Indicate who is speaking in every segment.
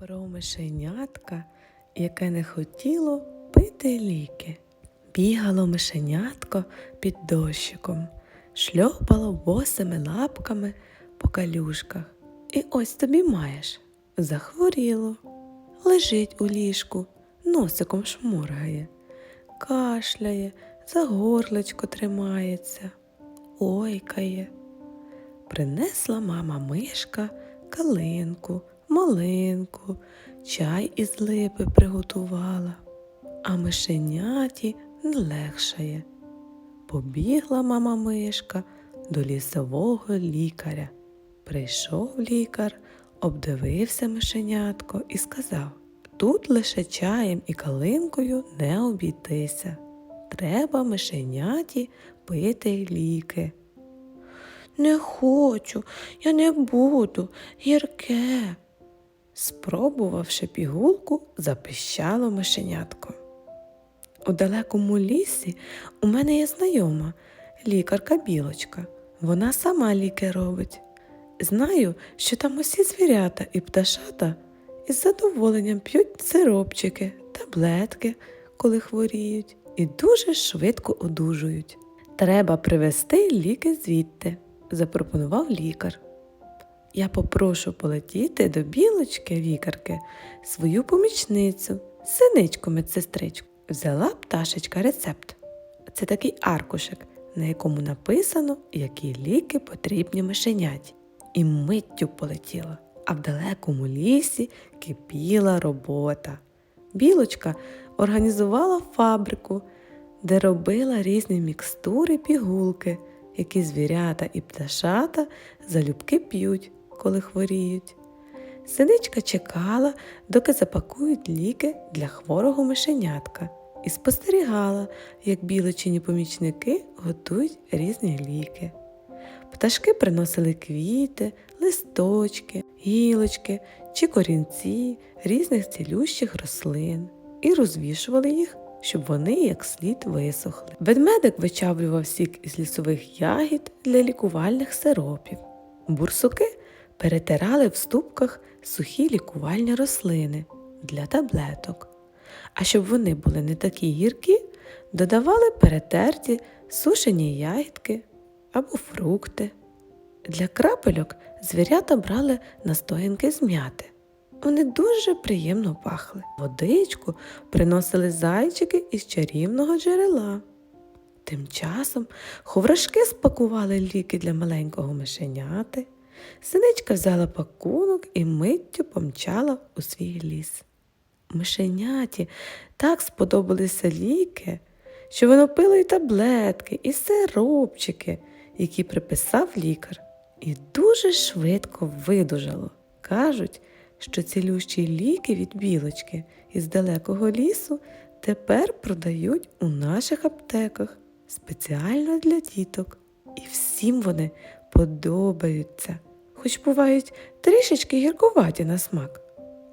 Speaker 1: Про мишенятка, яке не хотіло пити ліки. Бігало мишенятко під дощиком, шльопало босими лапками по калюшках. І ось тобі маєш захворіло. Лежить у ліжку, носиком шморгає, кашляє, за горлечко тримається, ойкає. Принесла мама мишка калинку, малинку, чай із липи приготувала, а мишеняті легшає. Побігла мама мишка до лісового лікаря. Прийшов лікар, обдивився мишенятко і сказав: тут лише чаєм і калинкою не обійтися. Треба мишеняті пити ліки. Не хочу, я не буду, гірке. Спробувавши пігулку, запищало мишенятко. У далекому лісі у мене є знайома, лікарка білочка. Вона сама ліки робить. Знаю, що там усі звірята і пташата із задоволенням п'ють сиропчики, таблетки, коли хворіють, і дуже швидко одужують. Треба привезти ліки звідти, запропонував лікар. Я попрошу полетіти до білочки лікарки свою помічницю, синичку медсестричку. Взяла пташечка рецепт. Це такий аркушик, на якому написано, які ліки потрібні мишеняті. І миттю полетіла, а в далекому лісі кипіла робота. Білочка організувала фабрику, де робила різні мікстури пігулки, які звірята і пташата залюбки п'ють, коли хворіють. Синичка чекала, доки запакують ліки для хворого мишенятка, і спостерігала, як білочині помічники готують різні ліки. Пташки приносили квіти, листочки, гілочки чи корінці різних цілющих рослин і розвішували їх, щоб вони як слід висохли. Ведмедик вичавлював сік із лісових ягід для лікувальних сиропів. Бурсуки перетирали в ступках сухі лікувальні рослини для таблеток. А щоб вони були не такі гіркі, додавали перетерті сушені ягідки або фрукти. Для крапельок звірята брали настоянки з м'яти. Вони дуже приємно пахли. Водичку приносили зайчики із чарівного джерела. Тим часом ховрашки спакували ліки для маленького мишеняти. Синичка взяла пакунок і миттю помчала у свій ліс. Мишеняті так сподобалися ліки, що воно пило і таблетки, і сиропчики, які приписав лікар, і дуже швидко видужало. Кажуть, що цілющі ліки від білочки із далекого лісу тепер продають у наших аптеках спеціально для діток. І всім вони подобаються, хоч бувають трішечки гіркуваті на смак.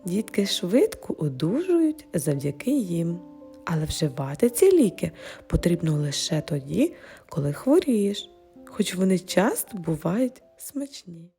Speaker 1: Дітки швидко одужують завдяки їм. Але вживати ці ліки потрібно лише тоді, коли хворієш, хоч вони часто бувають смачні.